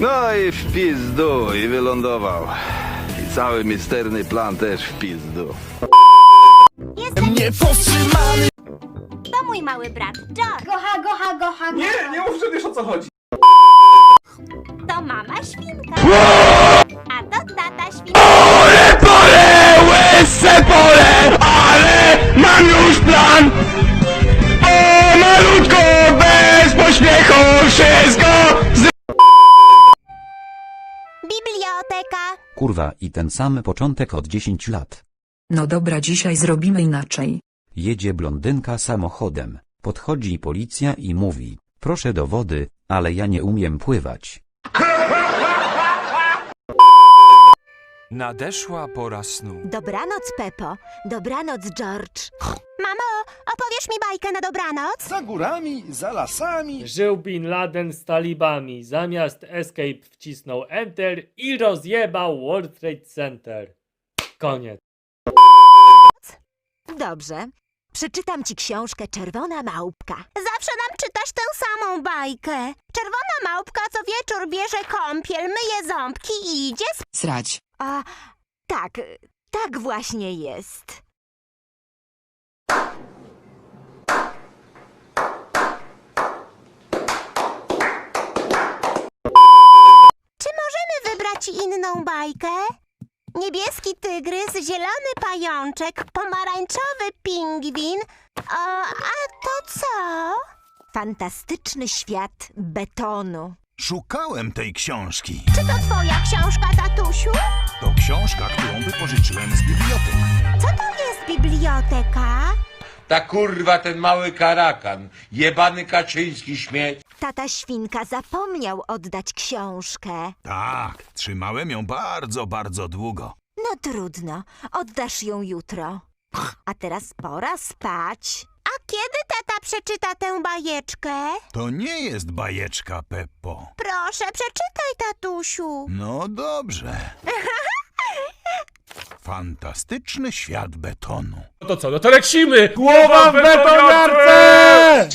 No i w pizdu i wylądował. I cały misterny plan też w pizdu. Jestem Niepowstrzymany to mój mały brat George. Gocha, gocha, gocha, Nie, nie mów, że wiesz o co chodzi. To mama świnka. A to tata świnka. Biblioteka. Kurwa i ten sam początek od 10 lat. No dobra, dzisiaj zrobimy inaczej. Jedzie blondynka samochodem. Podchodzi policja i mówi, proszę do wody, ale ja nie umiem pływać. Nadeszła pora snu. Dobranoc, Pepo. Dobranoc, George. Mamo, opowiesz mi bajkę na dobranoc? Za górami, za lasami. Żył Bin Laden z talibami. Zamiast escape wcisnął enter i rozjebał World Trade Center. Koniec. Dobrze. Przeczytam ci książkę Czerwona Małpka. Zawsze nam czytasz tę samą bajkę. Czerwona małpka co wieczór bierze kąpiel, myje ząbki i idzie. Srać. A tak, tak właśnie jest. Czy możemy wybrać inną bajkę? Niebieski tygrys, zielony pajączek, pomarańczowy pingwin. A, a to co? Fantastyczny świat betonu. Szukałem tej książki. Czy to twoja książka, tatusiu? To książka, którą wypożyczyłem z biblioteki. Co to jest biblioteka? Ta kurwa, ten mały karakan. Jebany Kaczyński śmieć. Tata świnka zapomniał oddać książkę. Tak, trzymałem ją bardzo, bardzo długo. No trudno, oddasz ją jutro. A teraz pora spać. Kiedy tata przeczyta tę bajeczkę? To nie jest bajeczka, Peppo. Proszę, przeczytaj, tatusiu. No dobrze. Fantastyczny świat betonu. No to co, no to lecimy! Głowa w betoniarce!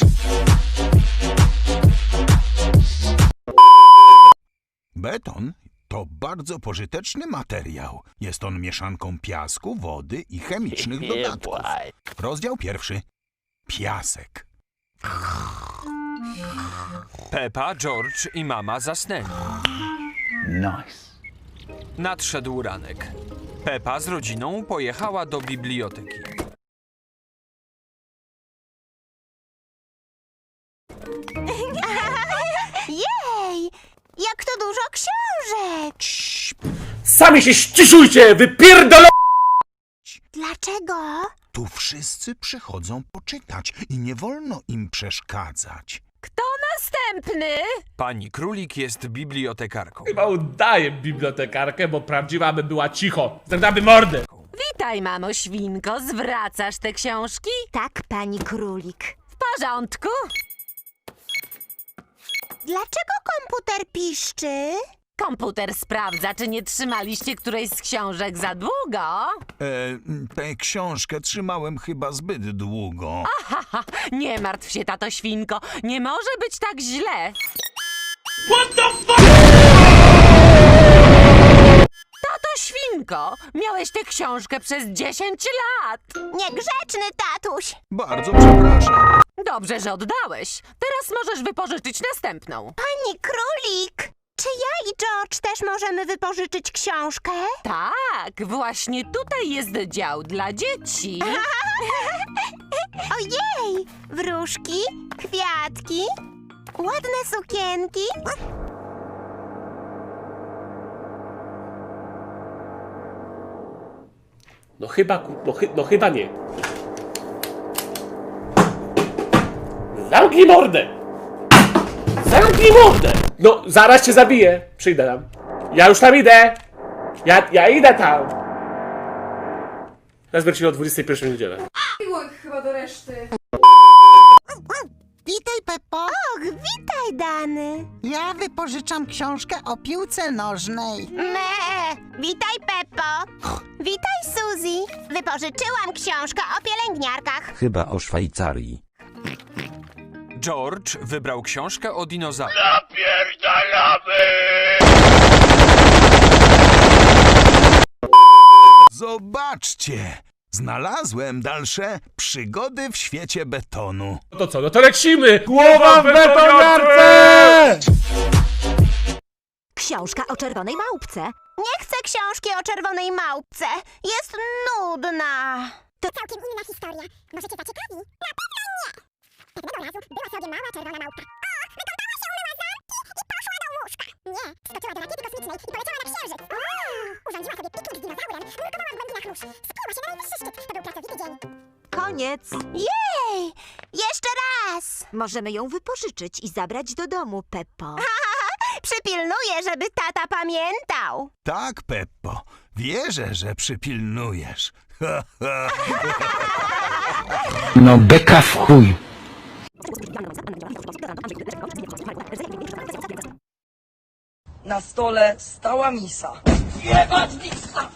Beton to bardzo pożyteczny materiał. Jest on mieszanką piasku, wody i chemicznych dodatków. Rozdział pierwszy. Piasek. Pepa, George i mama zasnęli. Nice. Nadszedł ranek. Pepa z rodziną pojechała do biblioteki. Jej, jak to dużo książek. Sami się ściszujcie, wypierdolą! Dlaczego? Tu wszyscy przychodzą poczytać i nie wolno im przeszkadzać. Następny! Pani Królik jest bibliotekarką. Chyba udaję bibliotekarkę, bo prawdziwa by była cicho. Zdradamy mordę! Witaj, mamo świnko, zwracasz te książki? Tak, pani królik. W porządku? Dlaczego komputer piszczy? Komputer sprawdza, czy nie trzymaliście którejś z książek za długo. E, tę książkę trzymałem chyba zbyt długo. Haha, nie martw się, tato świnko, nie może być tak źle. Tato świnko, miałeś tę książkę przez 10 lat. Niegrzeczny tatuś. Bardzo przepraszam. Dobrze, że oddałeś. Teraz możesz wypożyczyć następną. Pani królik. Czy ja i George też możemy wypożyczyć książkę? Tak, właśnie tutaj jest dział dla dzieci. Ojej! Wróżki, kwiatki, ładne sukienki. No chyba, ku- no, chy, no chyba nie. Zamknij mordę! Zamknij mordę! No, zaraz cię zabiję. Przyjdę tam. Ja już tam idę! Ja, ja idę tam! Teraz wrócimy o 21 niedzielę. Witaj, Peppo. Och, witaj, Dany. Ja wypożyczam książkę o piłce nożnej. Me! Witaj, Peppo. Witaj, Suzy. Wypożyczyłam książkę o pielęgniarkach. Chyba o Szwajcarii. George wybrał książkę o dinozaurach. Zobaczcie! Znalazłem dalsze przygody w świecie betonu. No to co, no to lecimy! Głowa w betoniarce! Książka o czerwonej małpce. Nie chcę książki o czerwonej małpce. Jest nudna. To całkiem inna historia. Może cię zaciekawi? Na pewno nie! Pewnego razu była sobie mała czerwona małpka. O, łóżka. Nie, skoczyła do rakiety kosmicznej i poleciała na księżyc. O, urządziła sobie piknik z dinozaurem, nurkowała w głębinach mórz. Skuła się na najwyższy szczyt. To był pracowity dzień. Koniec. Jej! Jeszcze raz! Możemy ją wypożyczyć i zabrać do domu, Peppo. Przypilnuję, żeby tata pamiętał. Tak, Peppo, wierzę, że przypilnujesz. No beka w chuj. Na stole stała misa. Jebać misa!